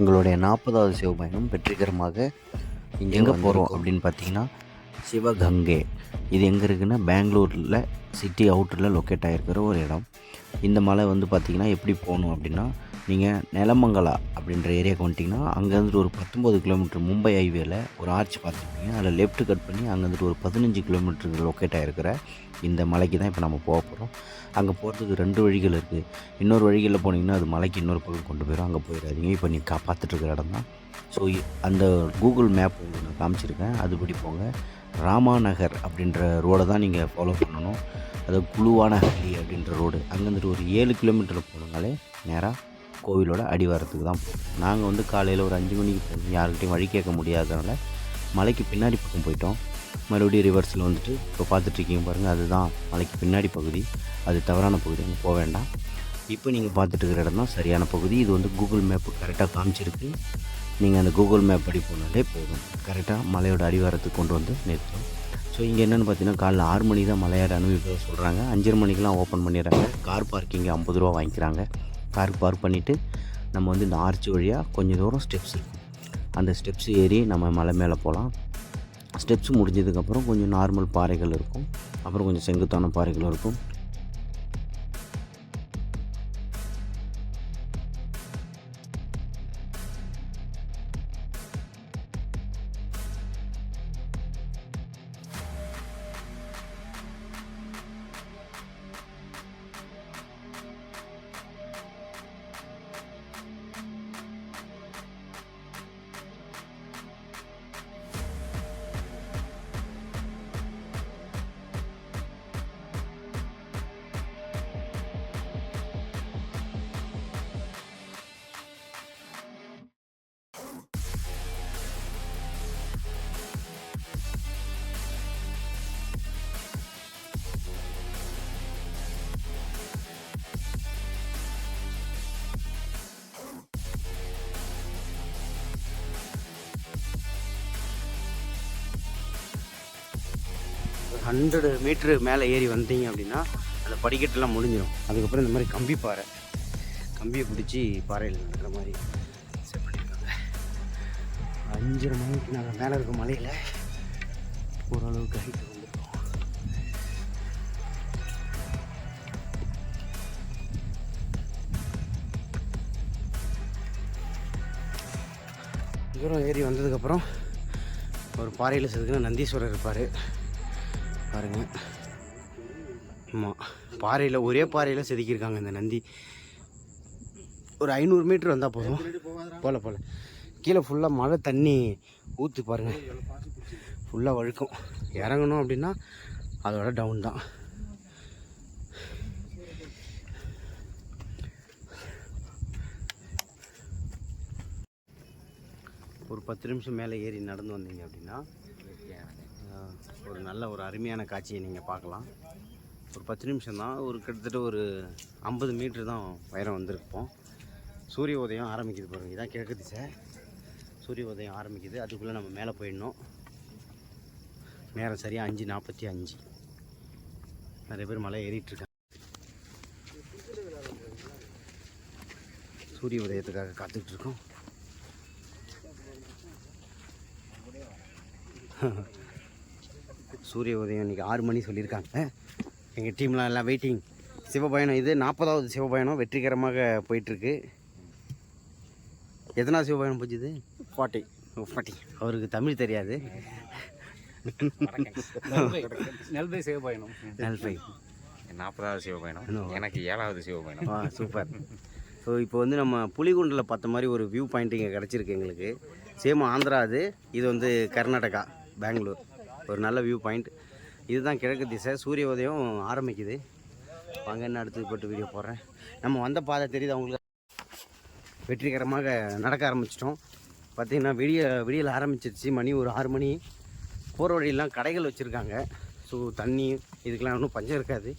எங்களுடைய நாற்பதாவது சிவபயணம் வெற்றிகரமாக இங்கே எங்கே போகிறோம் அப்படின்னு பார்த்தீங்கன்னா சிவகங்கை. இது எங்கே இருக்குன்னா பெங்களூரில் சிட்டி அவுட்டரில் லொக்கேட் ஆகிருக்கிற ஒரு இடம். இந்த மலை வந்து பார்த்திங்கன்னா எப்படி போகணும் அப்படின்னா நீங்கள் நிலமங்கலா அப்படின்ற ஏரியாவுக்கு வந்துட்டிங்கன்னா அங்கேருந்து ஒரு பத்தொம்பது கிலோமீட்டர் மும்பை ஹைவேல ஒரு ஆர்ச் பார்த்துருப்பீங்க. அதில் லெஃப்ட் கட் பண்ணி அங்கேருந்து ஒரு பதினஞ்சு கிலோமீட்டருக்கு லொக்கேட் ஆகிருக்கிற இந்த மலைக்கு தான் இப்போ நம்ம போக போகிறோம் அங்கே போகிறதுக்கு ரெண்டு வழிகள் இருக்குது இன்னொரு வழிகளில் போனீங்கன்னா அது மலைக்கு இன்னொரு பக்கம் கொண்டு போயிடும் அங்கே போயிடாதீங்க. இப்போ நீங்கள் கா பார்த்துட்டு இருக்கிற இடம் தான். ஸோ அந்த கூகுள் மேப் உங்களுக்கு நான் காமிச்சிருக்கேன். அதுபடி போங்க. ராமாநகர் அப்படின்ற ரோடை தான் நீங்கள் ஃபாலோ பண்ணணும். அது குழுவான குழுவானஹள்ளி அப்படின்ற ரோடு அங்கேருந்துட்டு ஒரு ஏழு கிலோமீட்டர் போனோங்களே நேராக கோவிலோட அடிவாரத்துக்கு தான் போகும் நாங்கள் வந்து காலையில் ஒரு அஞ்சு மணிக்கு போனோம். யாருக்கிட்டையும் வழி கேட்க முடியாதனால மலைக்கு பின்னாடி பக்கம் போயிட்டோம். மறுபடியும் ரிவர்ஸில் வந்துட்டு இப்போ பார்த்துட்ருக்கீங்க பாருங்கள் அதுதான் மலைக்கு பின்னாடி பகுதி. அது தவறான பகுதி அங்கே போக வேண்டாம். இப்போ நீங்கள் பார்த்துட்டு இருக்கிற இடம் தான் சரியான பகுதி. இது வந்து கூகுள் மேப்பு கரெக்டாக காமிச்சிருக்கு. நீங்கள் அந்த கூகுள் மேப் படி போனாலே போதும். கரெக்டாக மலையோட அடிவாரத்துக்கு கொண்டு வந்து நிறுத்தும் ஸோ இங்கே என்னென்னு பார்த்தீங்கன்னா காலைல ஆறு மணி தான் மலையாட அனுபவிக்க சொல்கிறாங்க அஞ்சரை மணிக்கெலாம் ஓப்பன் பண்ணிடுறாங்க. கார் பார்க்கிங் ஐம்பது ரூபா வாங்கிக்கிறாங்க. காருக்கு பார்க் பண்ணிவிட்டு நம்ம வந்து இந்த ஆர்ச் வழியாக கொஞ்சம் தூரம் ஸ்டெப்ஸ் இருக்கும் அந்த ஸ்டெப்ஸ் ஏறி நம்ம மலை மேலே போகலாம் ஸ்டெப்ஸ் முடிஞ்சதுக்கப்புறம் கொஞ்சம் நார்மல் பாறைகள் இருக்கும். அப்புறம் கொஞ்சம் செங்குத்தான பாறைகள் இருக்கும். ஹண்ட்ரடு மீட்ரு மேலே ஏறி வந்தீங்க அப்படின்னா அந்த படிக்கட்டெல்லாம் முடிஞ்சிடும் அதுக்கப்புறம் இந்த மாதிரி கம்பி பாறை. கம்பியை பிடிச்சி பாறையில் நடக்கிற மாதிரி செட் பண்ணியிருக்காங்க. அஞ்சரை மணிக்கு நாங்கள் மேலே இருக்க மலையில் ஓரளவுக்கு ஹைட் வந்துருக்கோம். தூரம் ஏறி வந்ததுக்கப்புறம் ஒரு பாறையில் செதுக்குன நந்தீஸ்வரர் இருப்பார். பாருங்க. ஆமாம் பாறையில் ஒரே பாறையில் செதுக்கியிருக்காங்க இந்த நந்தி. ஒரு ஐநூறு மீட்ரு வந்தால் போதும். போல போல. கீழே ஃபுல்லாக மழை தண்ணி ஊற்று பாருங்கள் ஃபுல்லாக வழுக்கும். இறங்கணும் அப்படின்னா அதோட டவுன் தான். ஒரு பத்து நிமிஷம் மேலே ஏறி நடந்து வந்தீங்க அப்படின்னா ஒரு நல்ல ஒரு அருமையான காட்சியை நீங்கள் பார்க்கலாம். ஒரு பத்து நிமிஷம் தான். ஒரு கிட்டத்தட்ட ஒரு ஐம்பது மீட்ரு தான் உயரம் வந்திருப்போம் சூரிய உதயம் ஆரம்பிக்குது பாருங்கள் இதான் கிழக்கு திசை. சூரிய உதயம் ஆரம்பிக்குது. அதுக்குள்ளே நம்ம மேலே போயிடணும். நேரம் சரியாக அஞ்சு நாற்பத்தி அஞ்சு. நிறைய பேர் மலை ஏறிட்டு இருக்காங்க. சூரிய உதயத்துக்காக காத்துக்கிட்டு இருக்கோம். சூரிய உதயம் இன்றைக்கி ஆறு மணி சொல்லியிருக்காங்க. எங்கள் டீம்லாம் எல்லாம் வெயிட்டிங் சிவபயணம் இது நாற்பதாவது சிவபயணம் வெற்றிகரமாக போயிட்டுருக்கு. எத்தனாவது சிவபயணம் போச்சுது? ஃபார்ட்டி. ஃபார்ட்டி. அவருக்கு தமிழ் தெரியாது. நெல்தை சிவபயணம். நல்பை. நாற்பதாவது சிவபயணம். எனக்கு ஏழாவது சிவபயணம். ஆ சூப்பர். ஸோ இப்போ வந்து நம்ம புலிகுண்டில் பார்த்த மாதிரி ஒரு வியூ பாயிண்ட் இங்கே கிடச்சிருக்கு எங்களுக்கு. சேம் ஆந்திரா அது. இது வந்து கர்நாடகா பெங்களூர். ஒரு நல்ல வியூ பாயிண்ட் இதுதான் கிழக்கு திசை. சூரிய உதயம் ஆரம்பிக்குது. வாங்க என்ன அடுத்து போட்டு வீடியோ போடுறேன். நம்ம வந்த பாதை தெரியுது அவங்களுக்கு வெற்றிகரமாக நடக்க ஆரம்பிச்சிட்டோம். பார்த்திங்கன்னா விடிய விடியல் ஆரம்பிச்சிருச்சு. மணி ஒரு ஆறு மணி. போகிற வழியெல்லாம் கடைகள் வச்சுருக்காங்க. ஸோ தண்ணி இதுக்கெல்லாம் ஒன்றும் பஞ்சம் இருக்காது.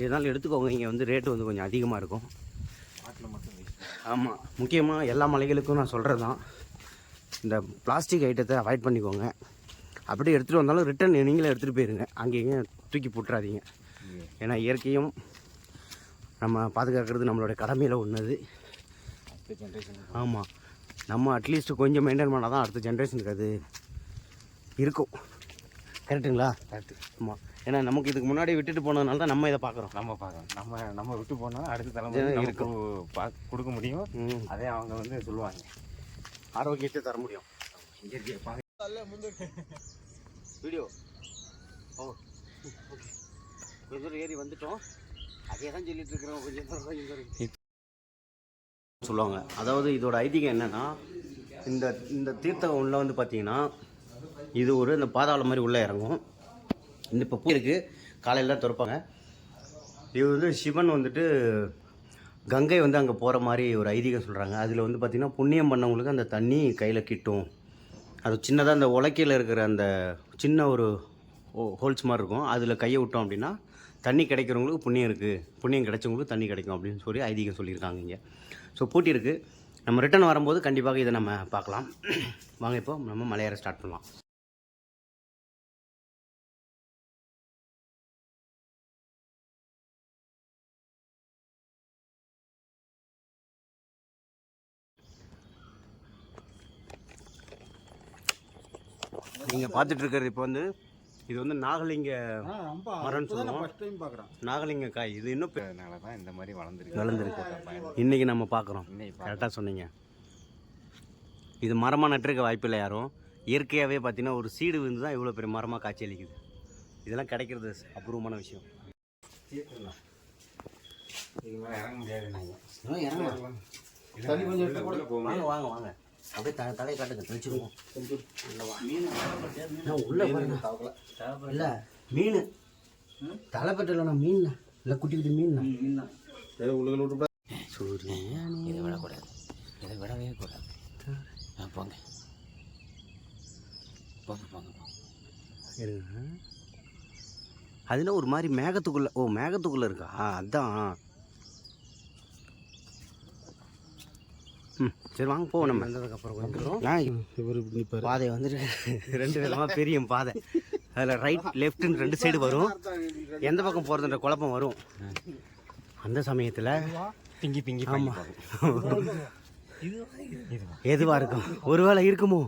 இதனால் எடுத்துக்கோங்க இங்கே வந்து ரேட்டு வந்து கொஞ்சம் அதிகமாக இருக்கும். ஆமாம் முக்கியமாக எல்லா மலைகளுக்கும் நான் சொல்கிறது தான் இந்த பிளாஸ்டிக் ஐட்டத்தை அவாய்ட் பண்ணிக்கோங்க. அப்படியே எடுத்துகிட்டு வந்தாலும் ரிட்டன் நீங்களே எடுத்துகிட்டு போயிருங்க. அங்கேயும் தூக்கி போட்டுறாதீங்க. ஏன்னா இயற்கையும் நம்ம பாதுகாக்கிறது நம்மளோட கடமையில் ஒன்றுது ஆமாம் நம்ம அட்லீஸ்ட் கொஞ்சம் மெயின்டைன் பண்ணால் தான் அடுத்த ஜென்ரேஷனுக்கு அது இருக்கும். கரெக்டுங்களா கரெக்டு ஆமாம் ஏன்னா நமக்கு இதுக்கு முன்னாடி விட்டுட்டு போனதுனால தான் நம்ம இதை பார்க்குறோம். நம்ம பார்க்கணும் நம்ம நம்ம விட்டு போனால் அடுத்த தலைமுறை இருக்கும். பா கொடுக்க முடியும். அதே அவங்க வந்து சொல்லுவாங்க. ஆரோக்கியத்தை தர முடியும். இயற்கையை பார்க்க வீடியோ ஓ ஓகே கொஞ்சம் தூரம் ஏறி வந்துட்டோம் அதே தான் சொல்லிட்டு இருக்கிறோம் கொஞ்சம் தூரம். சொல்லுவாங்க. அதாவது இதோட ஐதீகம் என்னன்னா இந்த இந்த தீர்த்தம் உள்ள வந்து பார்த்தீங்கன்னா இது ஒரு இந்த பாதாளம் மாதிரி உள்ளே இறங்கும். இந்த இப்போ பூ இருக்குது காலையில் தான் திறப்பாங்க. இது வந்து சிவன் வந்துட்டு கங்கை வந்து அங்கே போகிற மாதிரி ஒரு ஐதீகம் சொல்கிறாங்க அதில் வந்து பார்த்திங்கன்னா புண்ணியம் பண்ணவங்களுக்கு அந்த தண்ணி கையில் கிட்டும். அது சின்னதாக அந்த உலக்கையில் இருக்கிற அந்த சின்ன ஒரு ஹோல்ஸ் மாதிரி இருக்கும். அதில் கையை விட்டோம் அப்படின்னா தண்ணி கிடைக்கிறவங்களுக்கு புண்ணியம் இருக்குது புண்ணியம் கிடைச்சவங்களுக்கு தண்ணி கிடைக்கும் அப்படின்னு சொல்லி ஐதீகம் சொல்லியிருக்காங்க இங்கே. ஸோ பூட்டி இருக்குது நம்ம ரிட்டர்ன் வரும்போது கண்டிப்பாக இதை நம்ம பார்க்கலாம். வாங்க இப்போ நம்ம மலையேற ஸ்டார்ட் பண்ணலாம். நீங்கள் பார்த்துட்டு இருக்கிறது இப்போ வந்து இது வந்து நாகலிங்க மரம்னு சொல்லுவோம். நாகலிங்க காய். இது இன்னும் அதனால தான் இந்த மாதிரி வளர்ந்துருக்கு. வளர்ந்துருக்கு. இன்னைக்கு நம்ம பார்க்குறோம். கரெக்டாக சொன்னீங்க. இது மரமாக நட்டிருக்க வாய்ப்பில்லை யாரும். இயற்கையாகவே பார்த்தீங்கன்னா ஒரு சீடு விழுந்து தான் இவ்வளோ பெரிய மரமாக காட்சி அளிக்குது. இதெல்லாம் கிடைக்கிறது அபூர்வமான விஷயம். இறங்க முடியாது நாங்கள் வாங்க வாங்க. அப்படியே த தலையை காட்டுங்க தெளிச்சுருவோம் உள்ள பாருங்க இல்லை மீன். தலைப்பட்டு இல்லைண்ணா மீன் இல்லை குட்டி குட்டி மீன் சூரியன். இதை விடக்கூடாது. இதை விடவே கூடாது. ஆ போங்க. போங்க போங்க போங்க. அதுல ஒரு மாதிரி மேகத்துக்குள்ள ஓ மேகத்துக்குள்ள இருக்கா? அதான். ம். சரி வாங்க போவோம் நம்ம. வந்ததுக்கப்புறம் கொஞ்சம் பாதை வந்துட்டு ரெண்டு விதமாக பெரிய பாதை. அதில் ரைட் லெஃப்ட்னு ரெண்டு சைடு வரும். எந்த பக்கம் போகிறதுன்ற குழப்பம் வரும். அந்த சமயத்தில் பிங்கி பிங்கி ஆமாம் எதுவாக இருக்கும்? ஒருவேளை இருக்குமோ?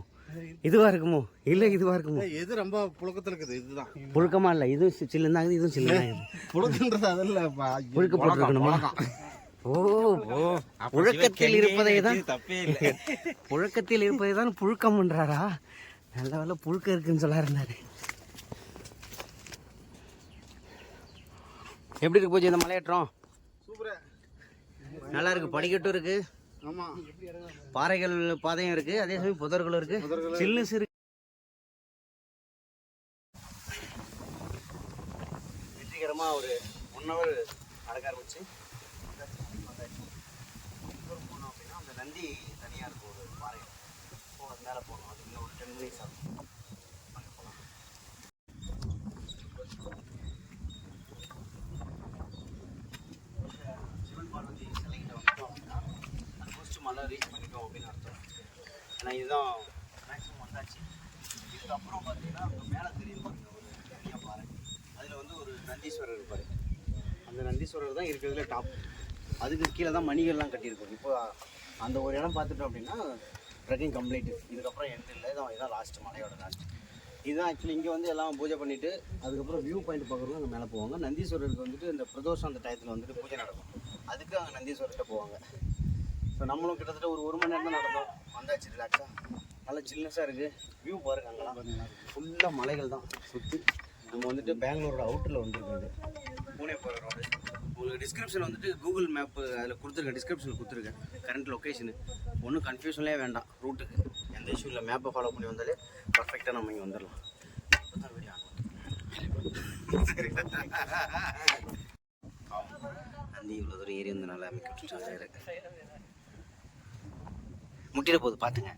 இதுவாக இருக்குமோ? இல்லை இதுவாக இருக்குமோ? எது ரொம்ப புழக்கத்தில் இருக்குது? இதுதான். புழுக்கமா இல்லை. இதுவும் சில்லுன்னு இதுவும் சில்லுன்னு இருக்குது. புழக்கன்றது அதில் புழுக்க போட்டுருக்கணுமா? ஓ புழக்கத்தில் இருப்பதை தான் தப்பே இல்லை. புழக்கத்தில் இருப்பதை தான் புழுக்கம்ன்றாரா நல்ல வேலை புழுக்க இருக்குன்னு சொல்ல இருந்தாரு எப்படி இருக்கு போச்சு இந்த மலையேற்றம்? நல்லா இருக்கு படிக்கட்டும் இருக்கு. ஆமாம் பாறைகள் பாதையும் இருக்கு அதே சமயம் புதர்களும் இருக்கு. சில்லு சிறு வெற்றிகரமா ஒரு ஒன் ஹவர் நடக்க ஆரம்பிச்சு போனோம் அப்படின்னா அந்த நந்தி தனியாக இருக்கும் ஒரு பாறை ஸோ அது மேலே போகணும் அது இன்னும் ஒரு டென் மினிட்ஸ் ஆகும் அங்க போலாம். சிவன் பார்வதி சிலைகிட்ட வந்துட்டோம் அப்படின்னா ஆல்மோஸ்ட் மலை ரீச் பண்ணிட்டோம் அப்படின்னு அர்த்தம் நான் இதுதான் மேக்ஸிமம் வந்தாச்சு. இதுக்கப்புறம் பார்த்தீங்கன்னா அங்கே மேலே தெரியும் பாருங்க. ஒரு பெரிய பாறை அதில் வந்து ஒரு நந்தீஸ்வரர் இருப்பார். அந்த நந்தீஸ்வரர் தான் இருக்கிறதுல டாப் அதுக்கு கீழே தான் மணிகள்லாம் கட்டியிருக்கும் இப்போ அந்த ஒரு இடம் பார்த்துட்டோம் அப்படின்னா ட்ரெக்கிங் கம்ப்ளீட் இதுக்கப்புறம் எண்ட் இல்லை. இதான் இதான் லாஸ்ட் மலையோட லாஸ்ட் இதுதான் ஆக்சுவலி இங்கே வந்து எல்லாம் பூஜை பண்ணிவிட்டு அதுக்கப்புறம் வியூ பாயிண்ட் பார்க்குறவங்க அங்கே மேலே போவாங்க. நந்தீஸ்வரருக்கு வந்துட்டு இந்த பிரதோஷம் அந்த டயத்தில் வந்துட்டு பூஜை நடக்கும். அதுக்கு அங்கே நந்தீஸ்வரர்கிட்ட போவாங்க. ஸோ நம்மளும் கிட்டத்தட்ட ஒரு ஒரு மணி நேரம் தான் நடந்தோம். வந்தாச்சு ரிலாக்ஸாக நல்லா சில்னஸாக இருக்குது வியூ பாருங்க அங்கெல்லாம் ஃபுல்லாக மலைகள் தான் சுற்றி நம்ம வந்துட்டு பெங்களூரோட அவுட்டரில் வந்துருக்காது பூனே போகிற ரோடு உங்களுக்கு டிஸ்கிரிப்ஷன் வந்துட்டு கூகுள் மேப் அதில் கொடுத்துருக்கேன். டிஸ்கிரிப்ஷனில் கொடுத்துருக்கேன். கரண்ட் லொக்கேஷனு ஒன்றும் கன்ஃபியூஷன்லேயே வேண்டாம். ரூட்டுக்கு எந்த இஷ்யூ இல்லை. மேப்பை ஃபாலோ பண்ணி வந்தாலே பர்ஃபெக்டாக நம்ம இங்கே வந்துடலாம். நந்தி இவ்வளோ தூரம் ஏறி வந்தனால அமைக்க விட்டுட்டாங்க முட்டிட போகுது பார்த்துங்க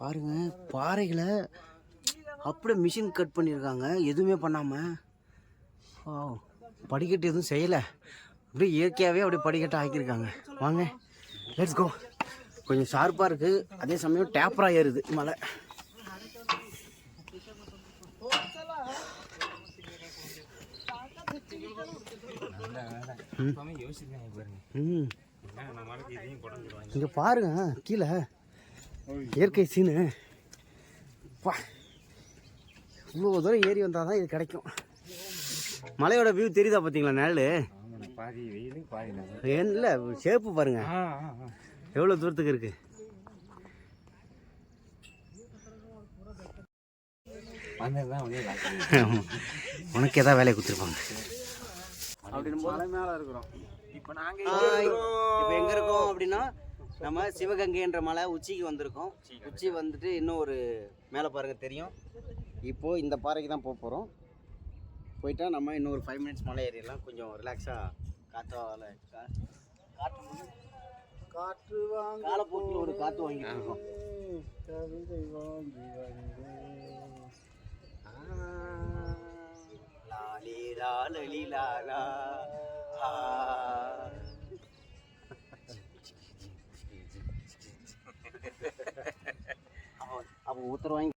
பாருங்க பாறைகளை அப்படியே மிஷின் கட் பண்ணியிருக்காங்க எதுவுமே பண்ணாமல் ஓ படிக்கட்டு எதுவும் செய்யலை. அப்படியே இயற்கையாகவே அப்படியே படிக்கட்டு ஆக்கியிருக்காங்க. வாங்க லெட்ஸ் கோ கொஞ்சம் ஷார்ப்பாக இருக்குது அதே சமயம் டேப்பராக ஏறுது மலை இங்கே பாருங்க கீழே. இயற்கை சீனு. பா இவ்வளோ தூரம் ஏறி வந்தால் தான் இது கிடைக்கும். மலையோட வியூ தெரியுதா பார்த்தீங்களா நிழல்? இல்லை ஷேப்பு பாருங்க. எவ்வளோ தூரத்துக்கு இருக்கு? உனக்கு ஏதாவது வேலையை கொடுத்துருப்பாங்க. அப்படின்னும் போது மலை இருக்கிறோம். இப்போ நாங்க இப்போ எங்கே இருக்கோம் அப்படின்னா நம்ம சிவகங்கைன்ற மலை உச்சிக்கு வந்திருக்கோம். உச்சி வந்துட்டு இன்னும் ஒரு மேலே பாருங்க தெரியும். இப்போது இந்த பாறைக்கு தான் போக போகிறோம் போயிட்டா நம்ம இன்னும் ஒரு ஃபைவ் மினிட்ஸ் மலை ஏறிடலாம். கொஞ்சம் ரிலாக்ஸாக காற்றால காற்று வாங்க. காலப்போக்கில் ஒரு காற்று வாங்கிட்டு இருக்கோம். கவிதை வாங்கி வந்தேன். லாலி லாலலி லாலா அப்போ